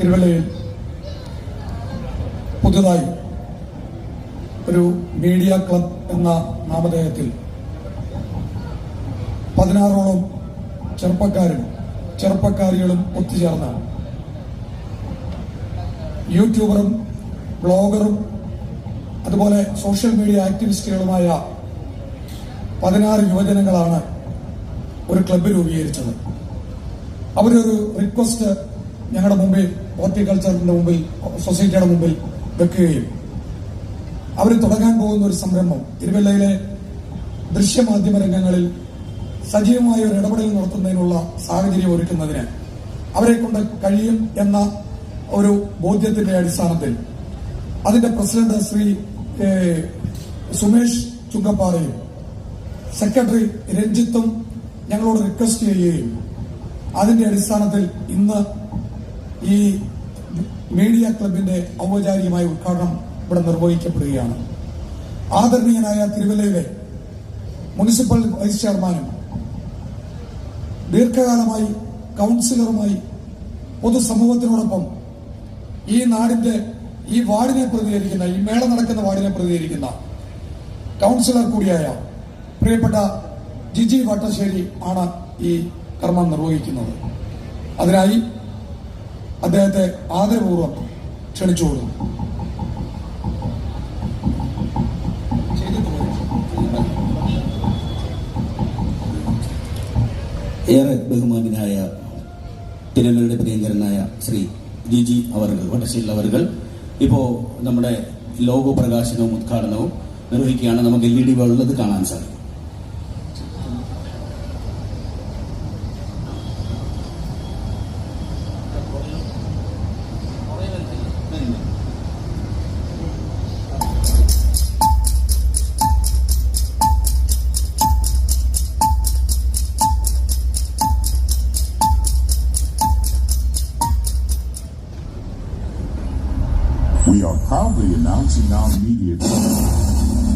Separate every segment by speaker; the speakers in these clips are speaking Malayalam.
Speaker 1: തിരുവല്ലയിൽ പുതുതായി ഒരു മീഡിയ ക്ലബ് എന്ന നാമധേയത്തിൽ പതിനാറോളം ചെറുപ്പക്കാരും ചെറുപ്പക്കാരികളും ഒത്തുചേർന്നാണ്. യൂട്യൂബറും ബ്ലോഗറും അതുപോലെ സോഷ്യൽ മീഡിയ ആക്ടിവിസ്റ്റുകളുമായ പതിനാറ് യുവജനങ്ങളാണ് ഒരു ക്ലബ്ബ് രൂപീകരിച്ചത്. അവരൊരു റിക്വസ്റ്റ് ഞങ്ങളുടെ മുമ്പിൽ ഹോർട്ടിക്കൾച്ചറിന്റെ മുമ്പിൽ സൊസൈറ്റിയുടെ മുമ്പിൽ വെക്കുകയും അവർ തുടങ്ങാൻ പോകുന്ന ഒരു സംരംഭം. തിരുവല്ലയിലെ ദൃശ്യമാധ്യമ രംഗങ്ങളിൽ സജീവമായ ഒരു ഇടപെടൽ നടത്തുന്നതിനുള്ള സാഹചര്യം ഒരുക്കുന്നതിന് അവരെ കൊണ്ട് കഴിയും എന്ന ഒരു ബോധ്യത്തിന്റെ അടിസ്ഥാനത്തിൽ അതിന്റെ പ്രസിഡന്റ് ശ്രീ സുമേഷ് ചുങ്കപ്പാറയും സെക്രട്ടറി രഞ്ജിത്തും ഞങ്ങളോട് റിക്വസ്റ്റ് ചെയ്യുകയും അതിന്റെ അടിസ്ഥാനത്തിൽ ഇന്ന് ഈ മീഡിയ ക്ലബിന്റെ ഔപചാരികമായ ഉദ്ഘാടനം ഇവിടെ നിർവഹിക്കപ്പെടുകയാണ്. ആദരണീയനായ തിരുവല്ലയിലെ മുനിസിപ്പൽ വൈസ് ചെയർമാനും ദീർഘകാലമായി കൗൺസിലറുമായി പൊതുസമൂഹത്തിനോടൊപ്പം ഈ നാടിന്റെ ഈ വാർഡിനെ പ്രതികരിക്കുന്ന ഈ മേള നടക്കുന്ന വാർഡിനെ പ്രതികരിക്കുന്ന കൗൺസിലർ കൂടിയായ പ്രിയപ്പെട്ട ജിജി വട്ടശ്ശേരി ആണ് ഈ കർമ്മം നിർവഹിക്കുന്നത്. അതിനായി അദ്ദേഹത്തെ ആദരപൂർവം ക്ഷണിച്ചുകൊള്ളുന്നു
Speaker 2: ഏറെ ബഹുമാനായ തിരുവല്ലയുടെ പ്രിയങ്കരനായ ശ്രീ ജി ജി അവർകൾ വട്ടശ്ശേരി അവർ ഇപ്പോൾ നമ്മുടെ ലോഗോ പ്രകാശനവും ഉദ്ഘാടനവും നിർവഹിക്കുകയാണ് നമുക്ക് എൽ ഇ ഡി വേൾഡ് കാണാൻ സാധിക്കും.
Speaker 3: Proudly announcing our media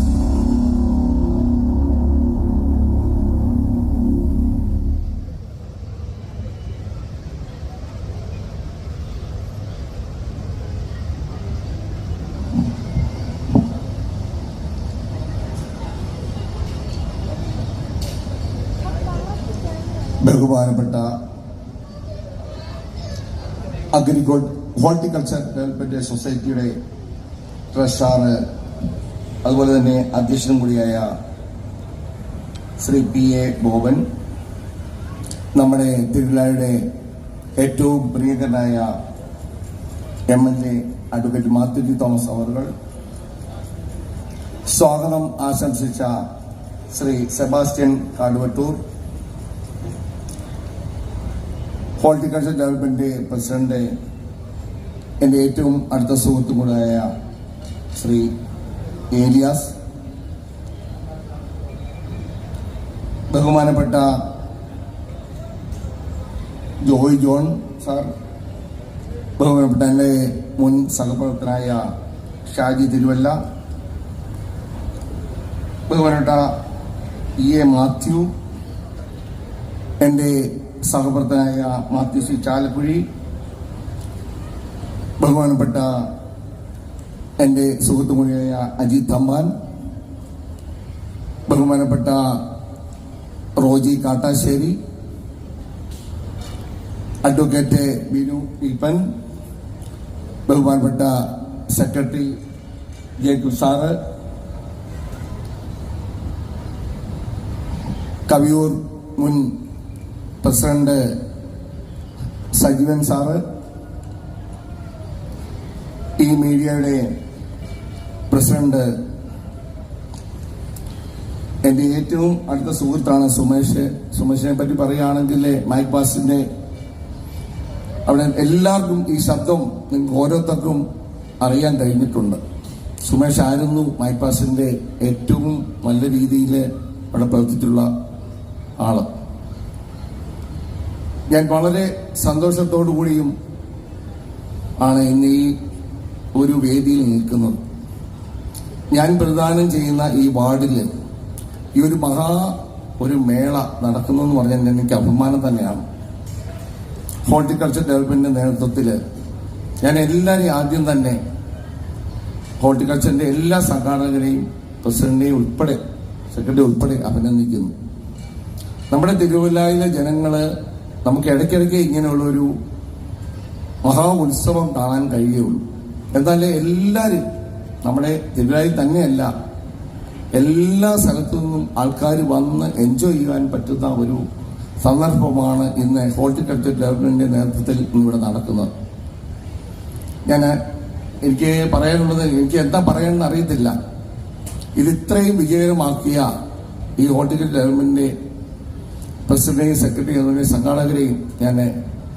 Speaker 4: ബഹുമാനപ്പെട്ട അഗ്രികോൾ ഹോർട്ടിക്കൾച്ചർ ഡെവലപ്മെന്റ് സൊസൈറ്റിയുടെ ട്രഷറാറ് അതുപോലെ തന്നെ അധ്യക്ഷനും കൂടിയായ ശ്രീ പി എ ബോബൻ നമ്മുടെ തിരുവല്ലയുടെ ഏറ്റവും പ്രിയങ്കരനായ M L A advocate Mathew Thomas അവർ സ്വാഗതം ആശംസിച്ച Shri Sebastian Kaduvattoor horticulture development president എന്റെ ഏറ്റവും അടുത്ത സുഹൃത്തും ശ്രീ ഏലിയാസ്. ബഹുമാനപ്പെട്ട ജോയ് ജോൺ സാർ. ബഹുമാനപ്പെട്ട എന്റെ മുൻ സഹപ്രവർത്തനായ ഷാജി തിരുവല്ല. ബഹുമാനപ്പെട്ട ഇ എ മാത്യു. എന്റെ സഹപ്രവർത്തനായ മാത്യു സി ചാലക്കുഴി. ബഹുമാനപ്പെട്ട എന്റെ സുഹൃത്തുമൊഴിയായ അജിത് തമ്പാൻ ബഹുമാനപ്പെട്ട റോജി കാട്ടാശ്ശേരി അഡ്വക്കേറ്റ് ബിനു ഈപ്പൻ ബഹുമാനപ്പെട്ട സെക്രട്ടറി ജേക്കബ് സാറ് കവിയൂർ മുൻ പ്രസിഡന്റ് സജീവൻ സാറ് ഈ മീഡിയയുടെ പ്രസിഡന്റ് എന്റെ ഏറ്റവും അടുത്ത സുഹൃത്താണ് സുമേഷ്. സുമേഷിനെ പറ്റി പറയുകയാണെങ്കിൽ മൈക്ക് ബാസിന്റെ അവിടെ എല്ലാവർക്കും ഈ ശബ്ദം നിങ്ങൾക്ക് ഓരോരുത്തർക്കും അറിയാൻ കഴിഞ്ഞിട്ടുണ്ട്. സുമേഷ് ആയിരുന്നു മൈക്ക് ബാസിന്റെ ഏറ്റവും നല്ല രീതിയിൽ അവിടെ പ്രവർത്തിച്ചിട്ടുള്ള ആൾ. ഞാൻ വളരെ സന്തോഷത്തോടു കൂടിയും ആണ് ഇന്ന് ഈ ഒരു വേദിയിൽ നിൽക്കുന്നത്. ഞാൻ പ്രദാനം ചെയ്യുന്ന ഈ വാർഡിൽ ഈ ഒരു മഹാ ഒരു മേള നടക്കുന്നു എന്ന് പറഞ്ഞാൽ എനിക്ക് അഭിമാനം തന്നെയാണ്. ഹോർട്ടിക്കൾച്ചർ ഡെവലപ്മെന്റിന്റെ നേതൃത്വത്തിൽ ഞാൻ എല്ലാവരെയും ആദ്യം തന്നെ ഹോർട്ടിക്കൾച്ചറിന്റെ എല്ലാ സംഘാടകരെയും പ്രസിഡന്റിനെയും ഉൾപ്പെടെ സെക്രട്ടറി ഉൾപ്പെടെ അഭിനന്ദിക്കുന്നു. നമ്മുടെ തിരുവല്ലായിലെ ജനങ്ങൾ നമുക്ക് ഇടയ്ക്കിടയ്ക്ക് ഇങ്ങനെയുള്ളൊരു മഹാ ഉത്സവം കാണാൻ കഴിയുള്ളൂ എന്നാൽ എല്ലാവരും നമ്മുടെ എതിരായി തന്നെയല്ല. എല്ലാ സ്ഥലത്തു നിന്നും ആൾക്കാർ വന്ന് എൻജോയ് ചെയ്യാൻ പറ്റുന്ന ഒരു സന്ദർഭമാണ് ഇന്ന് ഹോർട്ടിക്കൾച്ചർ ഡെവലപ്മെന്റിന്റെ നേതൃത്വത്തിൽ ഇവിടെ നടക്കുന്നത്. ഞാൻ എനിക്ക് പറയാനുള്ളത് എനിക്ക് എന്താ പറയണമെന്ന് അറിയത്തില്ല. ഇത് ഇത്രയും വിജയകരമാക്കിയ ഈ ഹോർട്ടിക്കൾച്ചർ ഡെവലപ്മെന്റിന്റെ പ്രസിഡന്റിനെയും സെക്രട്ടറി എന്നതിനെയും സംഘാടകരെയും ഞാൻ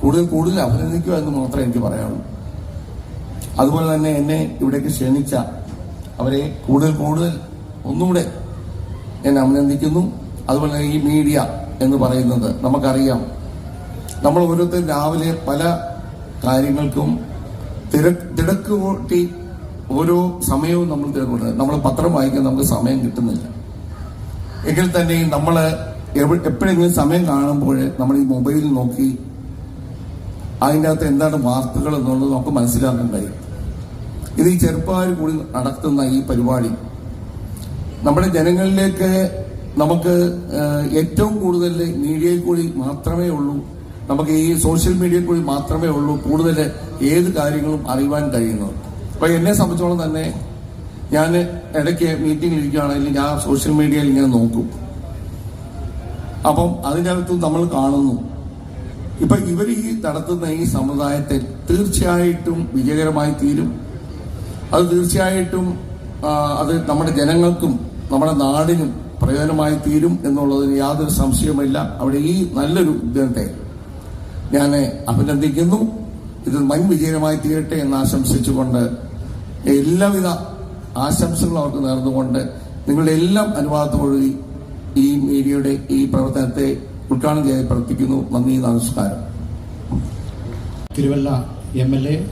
Speaker 4: കൂടുതൽ കൂടുതൽ അഭിനന്ദിക്കുക എന്ന് മാത്രമേ എനിക്ക് പറയാനുള്ളൂ. അതുപോലെ തന്നെ എന്നെ ഇവിടേക്ക് ക്ഷണിച്ച അവരെ കൂടുതൽ കൂടുതൽ ഒന്നുകൂടെ ഞാൻ അഭിനന്ദിക്കുന്നു. അതുപോലെ ഈ മീഡിയ എന്ന് പറയുന്നത് നമുക്കറിയാം. നമ്മൾ ഓരോരുത്തർ രാവിലെ പല കാര്യങ്ങൾക്കും തിരക്ക് കൂട്ടി ഓരോ സമയവും നമ്മൾ തിരക്കൂട്ടുന്നത് നമ്മൾ പത്രം വായിക്കാൻ നമുക്ക് സമയം കിട്ടുന്നില്ല. എങ്കിൽ തന്നെയും നമ്മൾ എപ്പോഴെങ്കിലും സമയം കാണുമ്പോൾ നമ്മൾ ഈ മൊബൈൽ നോക്കി അതിന്റെ അകത്ത് എന്താണ് വാർത്തകൾ എന്നുള്ളത് നമുക്ക് മനസ്സിലാക്കാൻ കഴിയും. ഇത് ഈ ചെറുപ്പക്കാർ കൂടി നടത്തുന്ന ഈ പരിപാടി. നമ്മുടെ ജനങ്ങളിലേക്ക് നമുക്ക് ഏറ്റവും കൂടുതൽ മീഡിയയിൽ കൂടി മാത്രമേ ഉള്ളൂ. നമുക്ക് ഈ സോഷ്യൽ മീഡിയയിൽ കൂടി മാത്രമേ ഉള്ളൂ കൂടുതൽ ഏത് കാര്യങ്ങളും അറിയുവാൻ കഴിയുന്നത്. അപ്പൊ എന്നെ സംബന്ധിച്ചോളം തന്നെ ഞാൻ ഇടയ്ക്ക് മീറ്റിംഗിൽ ഇരിക്കുകയാണെങ്കിൽ ഞാൻ സോഷ്യൽ മീഡിയയിൽ ഇങ്ങനെ നോക്കും. അപ്പം അതിനകത്ത് നമ്മൾ കാണുന്നു. ഇപ്പൊ ഇവർ ഈ നടത്തുന്ന ഈ സമുദായത്തെ തീർച്ചയായിട്ടും വിജയകരമായി തീരും. അത് തീർച്ചയായിട്ടും അത് നമ്മുടെ ജനങ്ങൾക്കും നമ്മുടെ നാടിനും പ്രയോജനമായി തീരും എന്നുള്ളതിന് യാതൊരു സംശയവുമില്ല. അവിടെ ഈ നല്ലൊരു ഉദ്യമത്തെ ഞാൻ അഭിനന്ദിക്കുന്നു. ഇത് വൻ വിജയമായി തീരട്ടെ എന്ന് ആശംസിച്ചുകൊണ്ട് എല്ലാവിധ ആശംസകളും അവർക്ക് നേർന്നുകൊണ്ട് നിങ്ങളുടെ എല്ലാം അനുവാദത്തോടുകൂടി ഈ മീഡിയയുടെ ഈ പ്രവർത്തനത്തെ ഉദ്ഘാടനം ചെയ്യാൻ പ്രവർത്തിക്കുന്നു. നന്ദി നമസ്കാരം.
Speaker 5: Thiruvalla M L A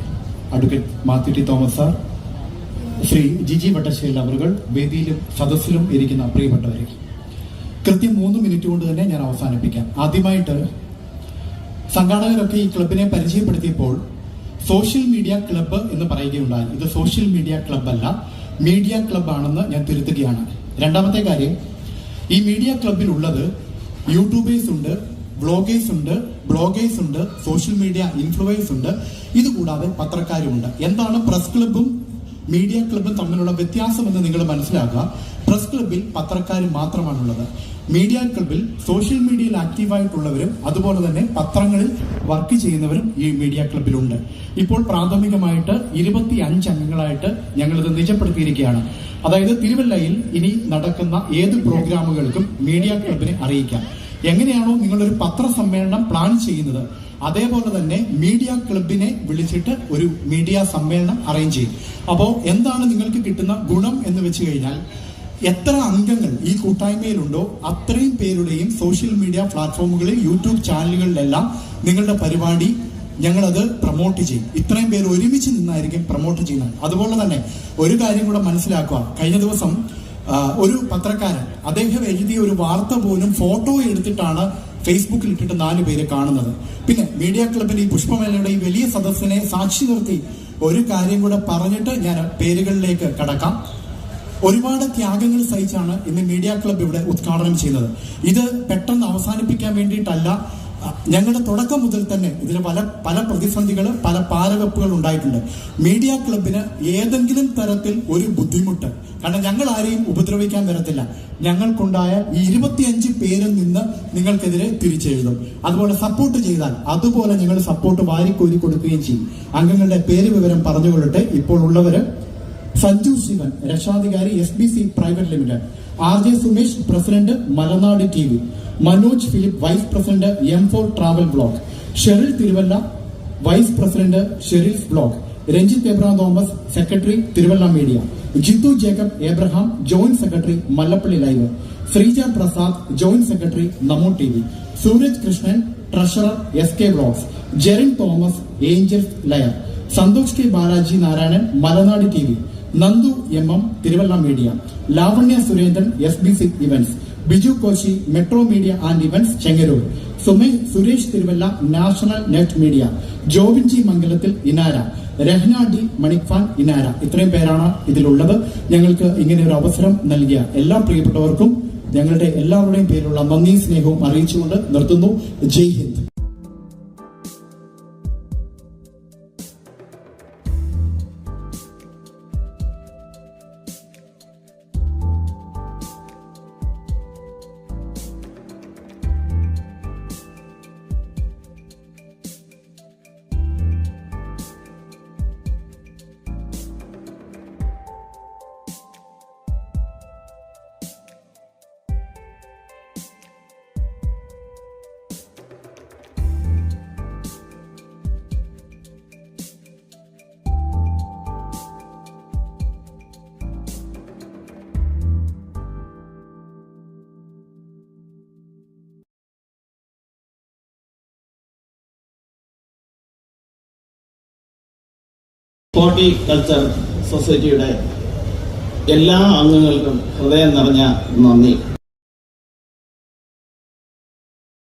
Speaker 5: advocate മാത്തിട്ടി Thomas sir Shri Jiji Vattasseri അവറുകൾ വേദിയിലും സദസ്സിലും ഇരിക്കുന്ന പ്രിയപ്പെട്ടവരെ കൃത്യം മൂന്ന് മിനിറ്റ് കൊണ്ട് തന്നെ ഞാൻ അവസാനിപ്പിക്കാം. ആദ്യമായിട്ട് സംഘാടകരൊക്കെ ഈ ക്ലബിനെ പരിചയപ്പെടുത്തിയപ്പോൾ സോഷ്യൽ മീഡിയ ക്ലബ്ബ് എന്ന് പറയുകയുണ്ടായി. ഇത് സോഷ്യൽ മീഡിയ ക്ലബ്ബല്ല മീഡിയ ക്ലബ്ബാണെന്ന് ഞാൻ തിരുത്തുകയാണ്. രണ്ടാമത്തെ കാര്യം ഈ മീഡിയ ക്ലബിലുള്ളത് യൂട്യൂബേഴ്സ് ഉണ്ട് വ്ളോഗേഴ്സ് ഉണ്ട് ബ്ലോഗേഴ്സ് ഉണ്ട് സോഷ്യൽ മീഡിയ ഇൻഫ്ലുവൻസ് ഉണ്ട് ഇതുകൂടാതെ പത്രക്കാരുമുണ്ട്. എന്താണ് പ്രസ് ക്ലബും മീഡിയ ക്ലബും തമ്മിലുള്ള വ്യത്യാസം എന്ന് നിങ്ങൾ മനസ്സിലാക്കുക. പ്രസ് ക്ലബിൽ പത്രക്കാർ മാത്രമാണുള്ളത്. മീഡിയ ക്ലബിൽ സോഷ്യൽ മീഡിയയിൽ ആക്റ്റീവായിട്ടുള്ളവരും അതുപോലെ തന്നെ പത്രങ്ങളിൽ വർക്ക് ചെയ്യുന്നവരും ഈ മീഡിയ ക്ലബിലുണ്ട്. ഇപ്പോൾ പ്രാഥമികമായിട്ട് ഇരുപത്തി അഞ്ച് അംഗങ്ങളായിട്ട് ഞങ്ങളിത് നിജപ്പെടുത്തിയിരിക്കുകയാണ്. അതായത് തിരുവല്ലയിൽ ഇനി നടക്കുന്ന ഏത് പ്രോഗ്രാമുകൾക്കും മീഡിയ ക്ലബിനെ അറിയിക്കാം. എങ്ങനെയാണോ നിങ്ങളൊരു പത്രസമ്മേളനം പ്ലാൻ ചെയ്യുന്നത്. അതേപോലെ തന്നെ മീഡിയ ക്ലബിനെ വിളിച്ചിട്ട് ഒരു മീഡിയ സമ്മേളനം അറേഞ്ച് ചെയ്യും അപ്പോൾ എന്താണ് നിങ്ങൾക്ക് കിട്ടുന്ന ഗുണം എന്ന് വെച്ച് കഴിഞ്ഞാൽ എത്ര അംഗങ്ങൾ ഈ കൂട്ടായ്മയിലുണ്ടോ അത്രയും പേരുടെയും സോഷ്യൽ മീഡിയ പ്ലാറ്റ്ഫോമുകളിൽ യൂട്യൂബ് ചാനലുകളിലെല്ലാം നിങ്ങളുടെ പരിപാടി ഞങ്ങളത് പ്രൊമോട്ട് ചെയ്യും. ഇത്രയും പേര് ഒരുമിച്ച് നിന്നായിരിക്കും പ്രൊമോട്ട് ചെയ്യുന്നത്. അതുപോലെ തന്നെ ഒരു കാര്യം കൂടെ മനസ്സിലാക്കുക. കഴിഞ്ഞ ദിവസം ഒരു പത്രക്കാരൻ അദ്ദേഹം എഴുതിയ ഒരു വാർത്ത പോലും ഫോട്ടോ എടുത്തിട്ടാണ് ഫേസ്ബുക്കിൽ ഇട്ടിട്ട് നാല് പേര് കാണുന്നത്. പിന്നെ മീഡിയ ക്ലബിന്റെ ഈ പുഷ്പമേളയുടെ ഈ വലിയ സദസ്സിനെ സാക്ഷി നിർത്തി ഒരു കാര്യം കൂടെ പറഞ്ഞിട്ട് ഞാൻ പേരുകളിലേക്ക് കടക്കാം. ഒരുപാട് ത്യാഗങ്ങൾ സഹിച്ചാണ് ഇന്ന് മീഡിയ ക്ലബ് ഇവിടെ ഉദ്ഘാടനം ചെയ്യുന്നത്. ഇത് പെട്ടെന്ന് അവസാനിപ്പിക്കാൻ വേണ്ടിയിട്ടല്ല ഞങ്ങളുടെ തുടക്കം മുതൽ തന്നെ ഇതിന് പല പല പ്രതിസന്ധികൾ പല പാരവെപ്പുകൾ ഉണ്ടായിട്ടുണ്ട്. മീഡിയ ക്ലബിന് ഏതെങ്കിലും തരത്തിൽ ഒരു ബുദ്ധിമുട്ട്. കാരണം ഞങ്ങൾ ആരെയും ഉപദ്രവിക്കാൻ വരത്തില്ല. ഞങ്ങൾക്കുണ്ടായ ഈ ഇരുപത്തിയഞ്ച് പേരിൽ നിന്ന് നിങ്ങൾക്കെതിരെ തിരിച്ചെഴുതും. അതുപോലെ സപ്പോർട്ട് ചെയ്താൽ അതുപോലെ ഞങ്ങൾ സപ്പോർട്ട് വാരിക്കോരി കൊടുക്കുകയും ചെയ്യും. അംഗങ്ങളുടെ പേര് വിവരം പറഞ്ഞുകൊള്ളട്ടെ. ഇപ്പോൾ ഉള്ളവര് സഞ്ജു ശിവൻ രക്ഷാധികാരി S B C private limited R J Sumesh president Malanad T V Manoj Philip vice president M four travel vlog. Sheril Thiruvalla vice president Sheril's vlog. Ranjith Abraham Thomas secretary Thiruvalla media. Jithu Jacob Abraham joint secretary Mallappally live. Sreeja Prasad joint secretary Namo T V. Sooraj Krishnan treasurer S K vlogs. Jerin Thomas angels layer. Santhosh K Balaji Narayanan Malanad T V Nandu M M Thiruvalla media Lavanya Surendran S B C events Biju Koshy metro media and events Chengaroor സുമേ Suresh Thiruvalla national net media Jobin G Mangalathil Inara Rehna D Manikfan Inara ഇത്രയും പേരാണ് ഇതിലുള്ളത്. ഞങ്ങൾക്ക് ഇങ്ങനെ ഒരു അവസരം നൽകിയ എല്ലാ പ്രിയപ്പെട്ടവർക്കും ഞങ്ങളുടെ എല്ലാവരുടെയും പേരിലുള്ള നന്ദി സ്നേഹവും അറിയിച്ചുകൊണ്ട് നിർത്തുന്നു. ജയ് ഹിന്ദ്.
Speaker 6: ഹോർട്ടിക്കൾച്ചർ സൊസൈറ്റിയുടെ എല്ലാ അംഗങ്ങൾക്കും ഹൃദയം നിറഞ്ഞ നന്ദി.